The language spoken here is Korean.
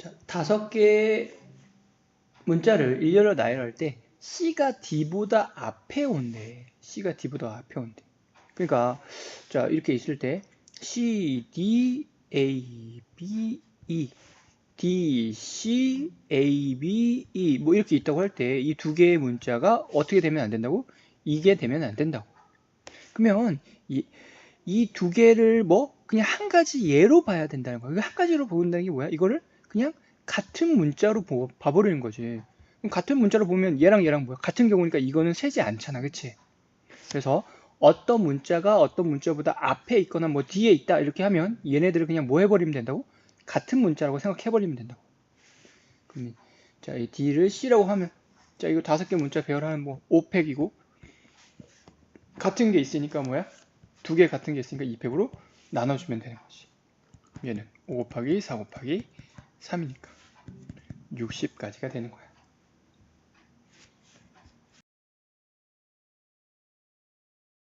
자, 다섯 개의 문자를 일렬로 나열할 때 C가 D보다 앞에 온대. C가 D보다 앞에 온대. 그러니까 자 이렇게 있을 때 C, D, A, B, E, D, C, A, B, E 뭐 이렇게 있다고 할 때 이 두 개의 문자가 어떻게 되면 안 된다고? 이게 되면 안 된다고. 그러면 이 이두 개를 뭐 그냥 한 가지 예로 봐야 된다는 거야. 한 가지로 본다는 게 뭐야? 이거를 그냥 같은 문자로 보, 봐버리는 거지. 같은 문자로 보면 얘랑 얘랑 뭐야? 같은 경우니까 이거는 세지 않잖아. 그치? 그래서 어떤 문자가 어떤 문자보다 앞에 있거나 뭐 뒤에 있다 이렇게 하면 얘네들을 그냥 뭐 해버리면 된다고? 같은 문자라고 생각해버리면 된다고. 그럼 자, 이 D를 C라고 하면 자, 이거 다섯 개 문자 배열하면 뭐 5팩이고 같은 게 있으니까 뭐야? 두 개 같은 게 있으니까 2팩으로 나눠주면 되는 거지. 얘는 5 곱하기 4 곱하기 3이니까 60까지가 되는 거야.